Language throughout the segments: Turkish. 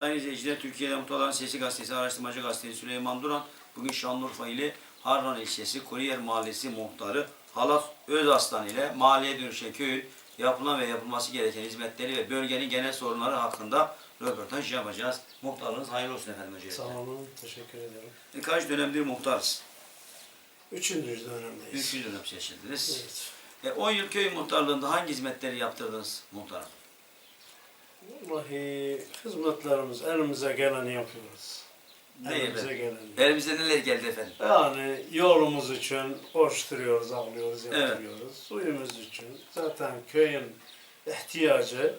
Sayın izleyiciler, Türkiye'de Muhtarların Sesi Gazetesi, Araştırmacı Gazetesi Süleyman Duran, bugün Şanlıurfa ili Harran ilçesi Kuriyer Mahallesi muhtarı Halaf Özaslan ile mahalleye dönüşen köyün yapılan ve yapılması gereken hizmetleri ve bölgenin genel sorunları hakkında röportaj yapacağız. Muhtarlığınız hayırlı olsun efendim öncelikle. Sağ olun, teşekkür ederim. E, Kaç dönemdir muhtarsınız? Üçüncü dönemdeyiz. Üçüncü dönem seçildiniz. Evet. E, 10 yıl köy muhtarlığında hangi hizmetleri yaptırdınız muhtarım? Vallahi hizmetlerimiz elimize geleni yapıyoruz. Ne elimize efendim? geleni. Elimize neler geldi efendim? Yani yolumuz için koşturuyoruz, ağlıyoruz, Evet. yapıyoruz. Suyumuz için zaten köyün ihtiyacı,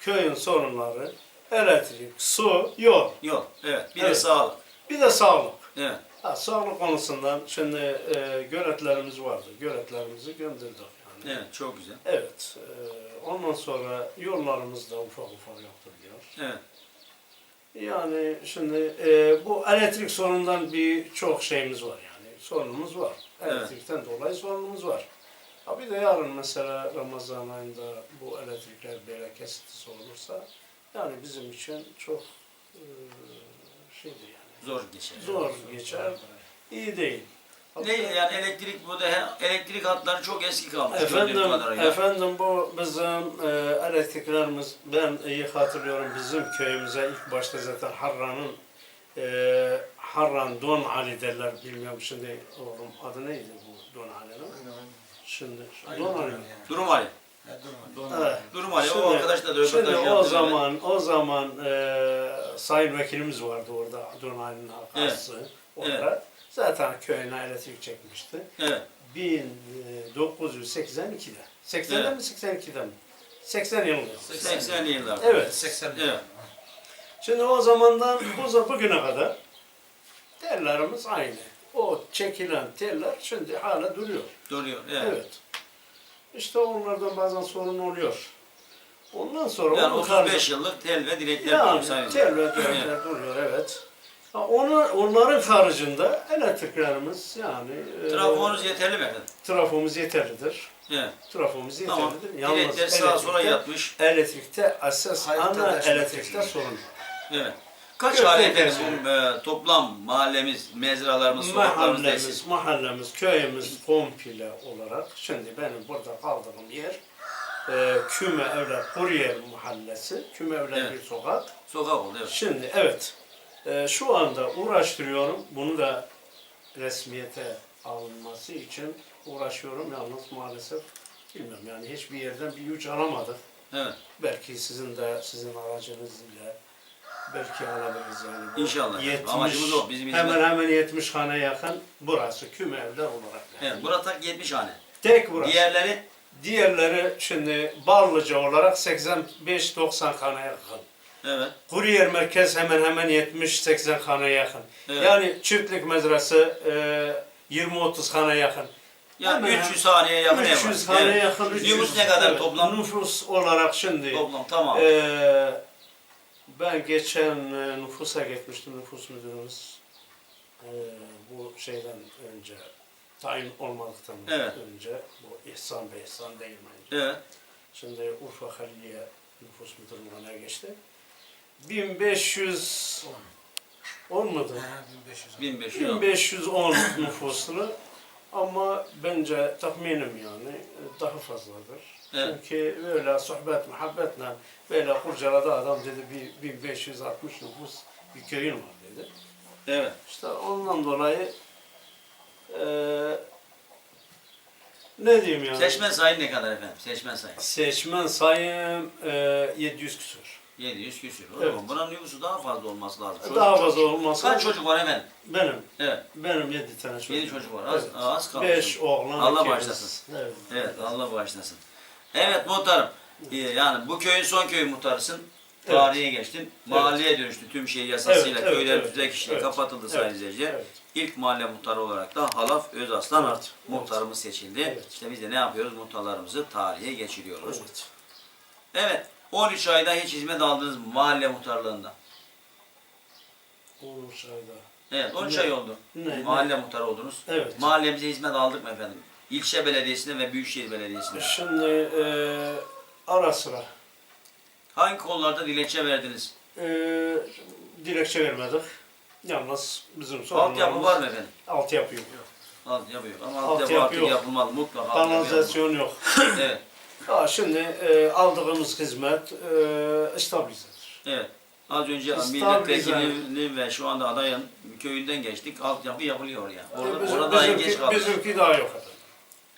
köyün sorunları, elektrik, su, yol. Yok, evet. Bir de Evet. sağlık. Bir de sağlık. Evet, Ha, sağlık konusundan şimdi e, göletlerimiz vardı. Göletlerimizi gönderdik. Evet. Çok güzel. Evet. e, ondan sonra yollarımız da ufak ufak yaptırılıyor. Evet, Yani şimdi e, bu elektrik sorunundan bir çok şeyimiz var yani. Sorunumuz var. Elektrikten dolayı sorunumuz var. Ha bir de yarın mesela Ramazan ayında bu elektrikler böyle kesintisi olursa yani bizim için çok e, şeydi yani. zor geçer. Zor geçer. iyi değil. Ne yani elektrik bu da elektrik hatları çok eski kalmış Efendim, efendim bu bizim e, elektriklerimiz, ben iyi hatırlıyorum bizim köyümüze ilk başta zaten Harran'ın e, Harran Don Ali derler bilmiyorum şimdi oğlum adı neydi bu Don Ali'nin? Şimdi Don Ali. mi? Durum Ali. Evet. Durum Ali. o Şimdi- arkadaşla da Şimdi o zaman o zaman e, sayın vekilimiz vardı orada Don Ali'nin arkası olarak. Zaten köyüne elektrik çekmişti. Evet. 1982'de. 80'de Evet. mi 82'de mi? 80 yılında. 80'li yıllarda. Evet. 80 Evet. Şimdi o zamandan bu bugüne kadar tellerimiz aynı. O çekilen teller şimdi hala duruyor. Duruyor. Evet. Evet. İşte onlardan bazen sorun oluyor. Ondan sonra Yani onun 35 karşı- yıllık tel ve direkler yani sayın. tel ve direkler duruyor evet. Onu, onların haricinde elektriklerimiz yani e, Trafonuz yeterli mi trafomuz yeterlidir. Evet. Trafomuz Tamam. yeterlidir. Direkler sağa sola yatmış. Elektrikte esas Hayır, ana elektrikte sorun. Evet. Kaç bu, e, toplam mahallemiz, mezralarımız, sokaklarımız Mahallemiz, mahallemiz, köyümüz komple olarak şimdi benim burada kaldığım yer e, Küme Evler Kuryer Mahallesi, Küme Evler Evet. bir sokak. Sokak oldu evet. Şimdi evet, e, şu anda uğraştırıyorum. Bunu da resmiyete alınması için uğraşıyorum. Yalnız maalesef bilmiyorum yani hiçbir yerden bir güç alamadık. Evet. Belki sizin de sizin aracınızla belki alabiliriz yani. Bu İnşallah. Amacımız o, bizim hizmet- hemen hemen 70 hane yakın burası küme evler olarak. Yani. Evet. Burada tak 70 hane. Tek burası. Diğerleri Diğerleri şimdi Barlıca olarak 85-90 hane yakın. Evet. Kuryer merkez hemen hemen 70-80 hane yakın. Evet. Yani çiftlik mezrası e, 20-30 hane yakın. Yani Hemen 300 haneye yakın ev var. 300 hane Evet. yakın. 300. Nüfus ne kadar Evet, toplam? Nüfus olarak şimdi. Toplam tamam. Ee, ben geçen e, nüfusa gitmiştim nüfus müdürümüz. Ee, bu şeyden önce, tayin olmadıktan Evet. önce, bu İhsan Bey, İhsan değil bence. Evet. Şimdi Urfa Haliliye nüfus müdürlüğüne geçti. 1500 olmadı. 1500. 1500 euro. 1510 nüfuslu ama bence tahminim yani daha fazladır. Evet. Çünkü böyle sohbet, muhabbetle böyle kurcaladı adam dedi bir 1560 nüfus bir köyün var dedi. Evet. İşte ondan dolayı e, ne diyeyim yani? Seçmen sayın ne kadar efendim? Seçmen sayın. Seçmen sayım e, 700 küsur. 700 küsür. Evet. zaman Bunun nüfusu daha fazla olması lazım. Çocuk- Daha fazla olmasa Kaç çocuk var efendim? benim Evet. benim 7 tane çocuğum. 7 çocuk var. Az, Evet. az kalmış. 5 oğlan, Allah iki bağışlasın. Evet. Evet Allah bağışlasın. Evet muhtarım. Ee, Yani bu köyün son köyü muhtarısın. Evet. Tarihe geçtin. Mahalleye dönüştü. Tüm şey yasasıyla Evet, evet, köyler evet, tüzek işleri evet, kapatıldı sayın evet, izleyiciler. evet. İlk mahalle muhtarı olarak da Halaf Özaslan Evet, artık muhtarımız seçildi. Evet. İşte biz de ne yapıyoruz? Muhtarlarımızı tarihe geçiriyoruz. Evet. Evet. 13 ayda hiç hizmet aldınız mı mahalle muhtarlığında? Olmuş ayda. Evet 13 Ne? ay oldu. Ne? Mahalle muhtarı oldunuz. Evet. Mahallemize hizmet aldık mı efendim? İlçe belediyesine ve büyükşehir belediyesine. Şimdi e, ara sıra Hangi konularda dilekçe verdiniz? e, dilekçe vermedik. Yalnız bizim Altyapı sorunlarımız var mı efendim? altyapı yok. Altyapı yok. Ama Altyapı altyapı artık yok. yapılmalı. Mutlaka altyapı. Kanalizasyon yok. Evet. Ha, şimdi e, aldığımız hizmet e, stabilizedir. Evet. Az önce İstanbul milletvekilinin ve şu anda adayın köyünden geçtik. Altyapı yapılıyor ya. Orada, E, bizim, orada dahi geç bizimki, kaldı. bizimki daha yok efendim.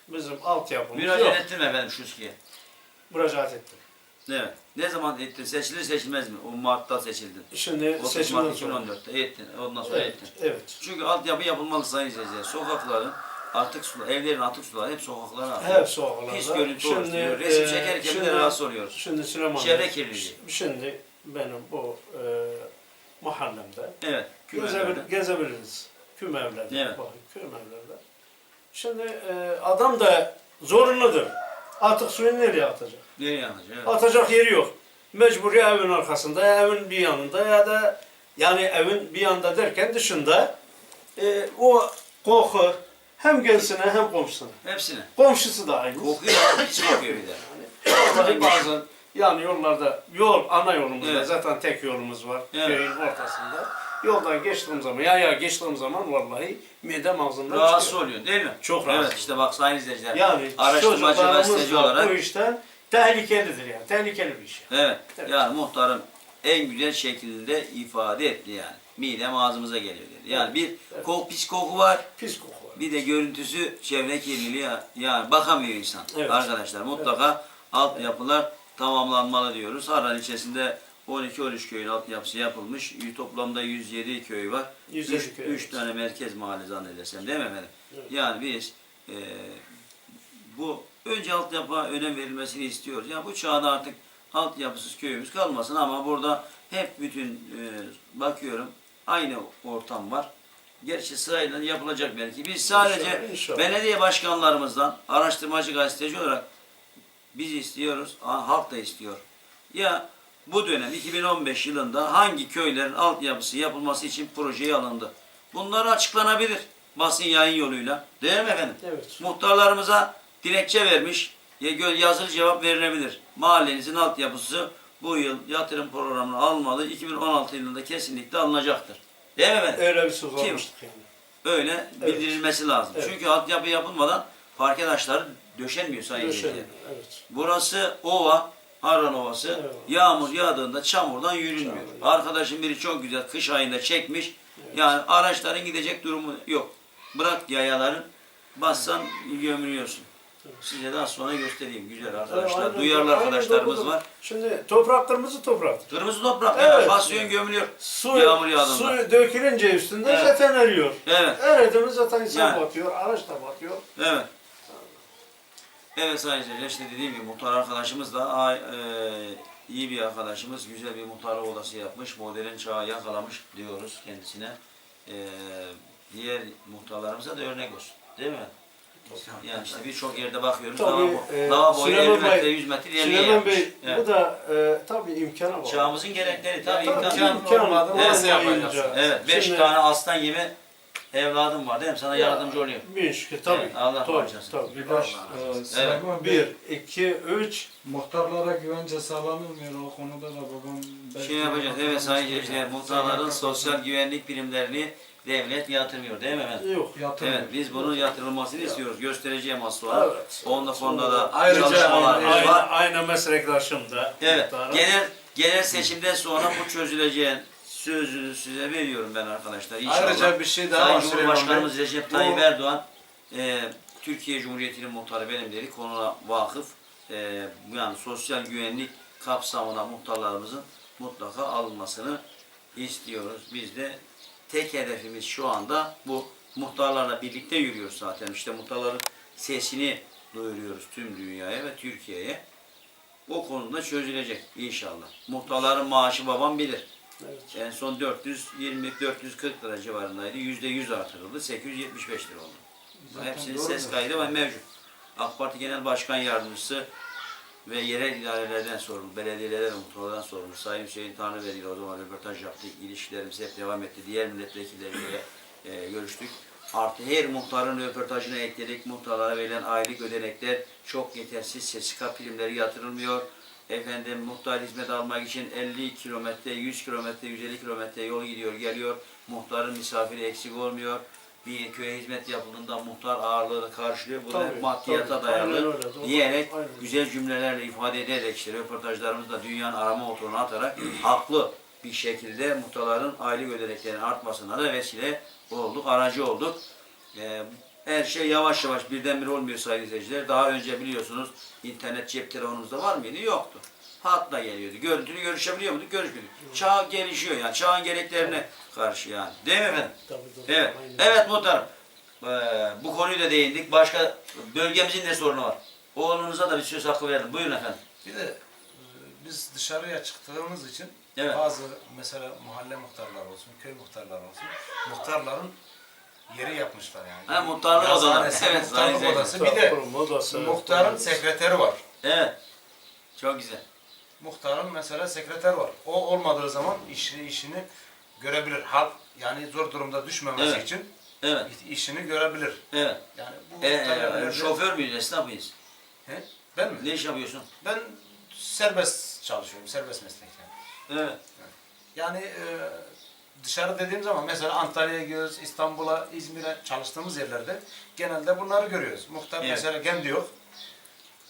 Bizim altyapımız Müracaat yok. ettin mi efendim Şuski'ye? Müracaat ettim. Evet. Ne zaman ettin? Seçilir seçilmez mi? O Mart'ta seçildin. Şimdi 30 seçimden sonra. 2014'te ettin. Ondan sonra Evet, ettin. evet. Çünkü altyapı yapılmalı sayın izleyiciler. Sokakların atık sular, evlerin atık suları hep sokaklara akıyor. Hep soğuklarda. Pis görüntü Şimdi, oluşturuyor. Resim e, çekerken şimdi- rahatsız oluyoruz. Şimdi Süleyman Çevre kirliliği. Şimdi benim bu e, mahallemde Evet. gezebil, gezebiliriz. Küm evlerde. Evet. Bakın küm evlerde. Şimdi e, adam da zorunludur. Atık suyunu nereye atacak? Nereye yanacak? Evet. Atacak yeri yok. Mecbur ya evin arkasında ya evin bir yanında ya da yani evin bir yanında derken dışında e, o koku hem kendisine hem komşusuna. Hepsine. Komşusu da aynı. Kokuyor ya. Pis kokuyor bir de. Vallahi bazen yani yollarda yol ana yolumuzda Evet. zaten tek yolumuz var Evet. köyün ortasında. Yoldan geçtiğim zaman ya ya geçtiğim zaman vallahi midem ağzımdan Rahatsız çıkıyor. oluyor değil mi? Çok Evet rahatsız. işte bak sayın izleyiciler. Yani Araştırmacı çocuklarımız gazeteci da olarak bu işten tehlikelidir yani. Tehlikeli bir iş. Evet. Evet. Yani muhtarım en güzel şekilde ifade etti yani. Midem ağzımıza geliyor dedi. Yani bir Evet. kok, pis koku var. Pis koku. Bir de görüntüsü çevre kirliliği yani bakamıyor insan. Evet. Arkadaşlar mutlaka altyapılar tamamlanmalı diyoruz. Harran ilçesinde 12-13 köyün altyapısı yapılmış. Toplamda 107 köy var. 107 3 köy, evet. tane merkez mahalle zannedersem değil mi efendim? Evet. Yani biz e, bu önce altyapıya önem verilmesini istiyoruz. Yani bu çağda artık altyapısız köyümüz kalmasın ama burada hep bütün e, bakıyorum aynı ortam var. Gerçi sırayla yapılacak belki. Biz sadece İnşallah, inşallah. belediye başkanlarımızdan araştırmacı gazeteci olarak biz istiyoruz, ha- halk da istiyor. Ya bu dönem 2015 yılında hangi köylerin altyapısı yapılması için projeye alındı? Bunlar açıklanabilir basın yayın yoluyla. Değil mi efendim? Evet. Muhtarlarımıza dilekçe vermiş, yazılı cevap verilebilir. Mahallenizin altyapısı bu yıl yatırım programına almalı. 2016 yılında kesinlikle alınacaktır. Değil mi efendim? Öyle bir söz Kim? almıştık yani. Öyle Evet. bildirilmesi lazım. Evet. Çünkü altyapı yapılmadan parke taşları döşenmiyor sayın Döşelim, izleyiciler. Evet. Burası ova, Harran Ovası. Evet. Yağmur yağdığında çamurdan yürünmüyor. Çamur. Arkadaşım biri çok güzel kış ayında çekmiş. Yani araçların gidecek durumu yok. Bırak yayaların, bassan gömülüyorsun. Size daha sonra göstereyim güzel arkadaşlar. Aynen, Duyarlı aynen arkadaşlarımız doğrudur. var. Şimdi toprak kırmızı topraktır. Kırmızı toprak Evet. basıyorsun gömülüyor. Su, Yağmur yağdığında. su dökülünce üstünde Evet. zaten eriyor. Evet. Eridi mi zaten insan Yani. batıyor, araç da batıyor. Evet. Evet sayın seyirciler işte dediğim gibi muhtar arkadaşımız da e, iyi bir arkadaşımız. Güzel bir muhtarlık odası yapmış. Modern çağı yakalamış diyoruz kendisine. E, diğer muhtarlarımıza da örnek olsun. Değil mi? Yani işte birçok yerde bakıyoruz. Tabii, lavabo, e, lavaboyu 50 Süleyman metre Bey- 100 metre ilerleye Süleyman yapmış. Bey, Evet. bu da e, tabii imkana bağlı. Çağımızın gerekleri tabii Tabii, imkan. imkan olmadı, nasıl olmayınca. yapacaksın? Evet, beş Şimdi- tane aslan gibi evladım var değil mi? Sana Ya, yardımcı oluyor. Bir şükür tabii. Evet, Allah tabii, bağışlasın. tabii. Bir de e, Bey, Bir, iki, üç. muhtarlara güvence sağlanılmıyor. O konuda da babam... Şey yapacağız, evet sayın seyirciler, Zaman muhtarların sosyal güvenlik primlerini devlet yatırmıyor değil mi efendim? Yok. Yatırmıyor. Evet, biz bunun yatırılmasını istiyoruz. Göstereceğim az sonra. Evet. Ondan sonra da Ayrıca- çalışmalarımız Aynı, var. aynı meslektaşım da. Evet, muhtarım. genel, genel seçimden sonra bu çözüleceğin sözünü size veriyorum ben arkadaşlar. İnşallah. Ayrıca bir şey daha Sayın Süleyman Cumhurbaşkanımız Bey. Recep Bu- Tayyip Erdoğan e, Türkiye Cumhuriyeti'nin muhtarı benim dedi. Konuna vakıf. E, yani sosyal güvenlik kapsamına muhtarlarımızın mutlaka alınmasını istiyoruz. Biz de tek hedefimiz şu anda bu. Muhtarlarla birlikte yürüyoruz zaten. İşte muhtarların sesini duyuruyoruz tüm dünyaya ve Türkiye'ye. O konuda çözülecek inşallah. Muhtarların maaşı babam bilir. Evet. En son 420-440 lira civarındaydı. %100 artırıldı. 875 lira oldu. Zaten Hepsinin ses kaydı var mevcut. AK Parti Genel Başkan Yardımcısı ve yerel idarelerden sorumlu, belediyelerden muhtarlardan sorumlu Sayın Hüseyin Tanrıveri ile o zaman röportaj yaptık. İlişkilerimiz hep devam etti. Diğer milletvekilleriyle e, görüştük. Artı her muhtarın röportajına ekledik. Muhtarlara verilen aylık ödenekler çok yetersiz. SSK primleri yatırılmıyor. efendim muhtar hizmet almak için 50 kilometre, 100 kilometre, 150 kilometre yol gidiyor, geliyor. Muhtarın misafiri eksik olmuyor. Bir köye hizmet yapıldığında muhtar ağırlığını karşılıyor. Bu da maddiyata tabii. Aynen dayalı öyle, doğru. diyerek Aynen. güzel cümlelerle ifade ederek işte röportajlarımızda dünyanın arama motoruna atarak haklı bir şekilde muhtarların aylık ödeneklerinin artmasına da vesile olduk, aracı olduk. Ee, her şey yavaş yavaş birdenbire olmuyor sayın izleyiciler. Daha önce biliyorsunuz internet cep telefonumuzda var mıydı? Yoktu. Hatla geliyordu. Görüntülü görüşebiliyor muyduk? Görüşmüyorduk. Çağ gelişiyor yani. Çağın gereklerine karşı yani. Değil mi efendim? Tabii, tabii. Evet. Aynen. Evet muhtarım. Ee, bu konuyu da değindik. Başka bölgemizin ne sorunu var? Oğlunuza da bir söz hakkı verdim. Buyurun efendim. Bir de e, biz dışarıya çıktığımız için Evet. bazı mesela mahalle muhtarları olsun, köy muhtarları olsun, muhtarların yeri yapmışlar yani. Ha, muhtarlık odaları. Evet, muhtarlık odası. Bir de muhtarın sekreteri var. Evet. Çok güzel. Muhtarın mesela sekreter var. O olmadığı zaman işini işini görebilir. Halk yani zor durumda düşmemesi Evet. için Evet. işini görebilir. Evet. Yani bu Ee, muhtarlar- şoför müyüz? Esnaf mıyız? He? Ben mi? Ne iş yapıyorsun? Ben serbest çalışıyorum. Serbest meslek yani. Evet. Yani e, dışarı dediğim zaman mesela Antalya'ya gidiyoruz, İstanbul'a, İzmir'e çalıştığımız yerlerde genelde bunları görüyoruz. Muhtar Evet. mesela kendi yok.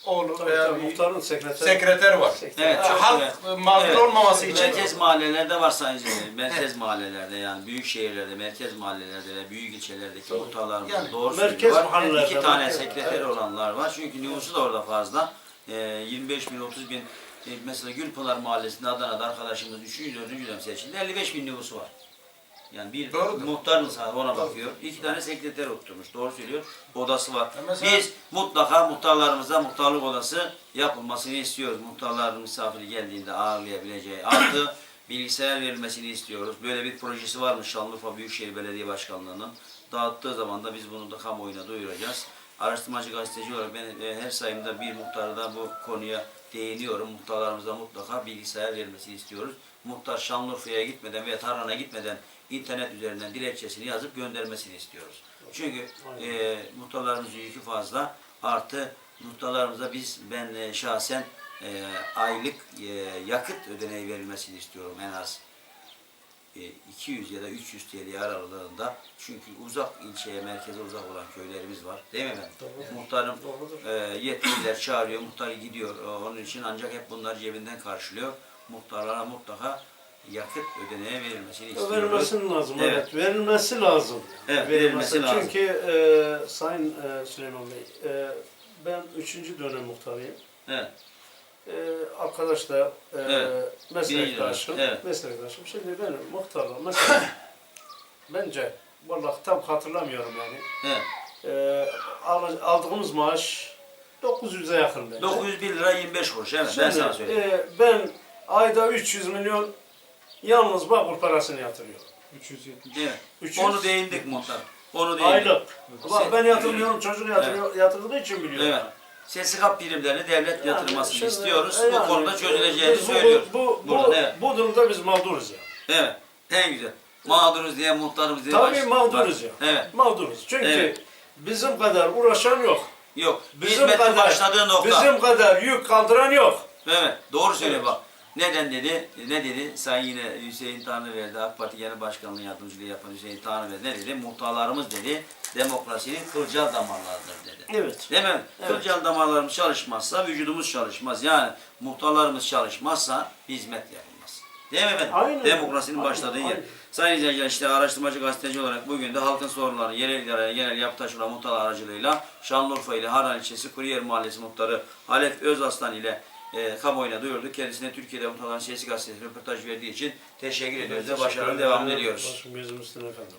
Oğlu Tabii, veya tabii, bir muhtarın sekreteri. sekreteri var. Sekreter. Evet, çok Halk güzel. e, mağdur Evet. olmaması için Merkez mahallelerde var sayın izleyiciler. Merkez mahallelerde yani büyük şehirlerde, merkez mahallelerde ve büyük ilçelerdeki muhtarlarımız Yani doğru merkez söylüyorlar. mahallelerde, İki tane merkez- sekreteri evet. olanlar var. Çünkü nüfusu da orada fazla. Ee, 25 bin, 30 bin. e, Mesela Gülpınar Mahallesi'nde Adana'da arkadaşımız 3. 4. dönem seçildi. 55 bin nüfusu var. Yani bir Doğrudur. muhtar mı ona bakıyor. İki tane sekreter oturmuş. Doğru söylüyor. Odası var. Ya mesela- Biz mutlaka muhtarlarımıza muhtarlık odası yapılmasını istiyoruz. Muhtarların misafiri geldiğinde ağırlayabileceği artı bilgisayar verilmesini istiyoruz. Böyle bir projesi varmış Şanlıurfa Büyükşehir Belediye Başkanlığı'nın. Dağıttığı zaman da biz bunu da kamuoyuna duyuracağız. Araştırmacı gazeteci olarak ben e, her sayımda bir muhtarda bu konuya değiniyorum. Muhtarlarımıza mutlaka bilgisayar verilmesini istiyoruz. Muhtar Şanlıurfa'ya gitmeden veya Tarhan'a gitmeden internet üzerinden dilekçesini yazıp göndermesini istiyoruz. Çünkü e, muhtarlarımızın yükü fazla. Artı muhtarlarımıza biz ben e, şahsen e, aylık e, yakıt ödeneği verilmesini istiyorum en az. E, 200 ya da 300 TL aralığında. Çünkü uzak ilçeye, merkeze uzak olan köylerimiz var. Değil mi efendim? Doğru. Muhtarım Doğrudur. e, yetkililer çağırıyor, muhtar gidiyor. E, onun için ancak hep bunlar cebinden karşılıyor. Muhtarlara mutlaka yakıt ödeneği verilmesini istiyoruz. Verilmesi lazım. Evet. Evet. Verilmesi lazım. Evet, verilmesi lazım. Çünkü e, Sayın e, Süleyman Bey, e, ben üçüncü dönem muhtarıyım. Evet. E, arkadaş da e, Evet. meslektaşım. Evet. Meslektaşım. Şimdi benim muhtarla mesela bence vallahi tam hatırlamıyorum yani. Evet. E, al- aldığımız maaş 900'e yakın bence. 901 lira 25 kuruş. Evet ben Şimdi, sana söyleyeyim. e, ben ayda 300 milyon yalnız bakul parasını yatırıyorum. 370. Evet. 300 Onu değindik muhtar. Onu değindik. Aylık. Bak ben yatırmıyorum, çocuk yatırıyor, yatırdığı için biliyorum. Evet. SSK primlerini devlet yatırmasını şimdi, istiyoruz. e, Bu yani, konuda çözüleceğini bu- söylüyoruz. Bu, bu, Burada, bu, evet. bu durumda biz mağduruz ya. Evet. En güzel. Mağduruz diye muhtarımız diye Tabii baş- mağduruz ya. Evet. Mağduruz. Çünkü Evet. bizim kadar uğraşan yok. Yok. Bizim Hizmetin kadar, başladığı nokta. bizim kadar yük kaldıran yok. Evet. Doğru söylüyor Evet. bak. Neden dedi? Ne dedi? Sayın yine Hüseyin Tanrıverdi, AK Parti Genel Başkanlığı Yardımcılığı yapan Hüseyin Tanrıverdi ne dedi? Muhtarlarımız dedi, demokrasinin kılcal damarlarıdır dedi. Evet. Değil mi? Evet. Kılcal damarlarımız çalışmazsa vücudumuz çalışmaz. Yani muhtarlarımız çalışmazsa hizmet yapılmaz. Değil mi efendim? Aynen. Demokrasinin Aynen, başladığı yer. aynen. Sayın izleyiciler işte araştırmacı gazeteci olarak bugün de halkın sorunlarını yerel idareye genel yapıtaş olan muhtar aracılığıyla Şanlıurfa ile Harran ilçesi Kuruyer Mahallesi muhtarı Halef Özaslan ile e, kamuoyuna duyurduk. Kendisine Türkiye'de Muhtarların Sesi Gazetesi röportaj verdiği için teşekkür ediyoruz ve başarılı devam ediyoruz. Başım efendim.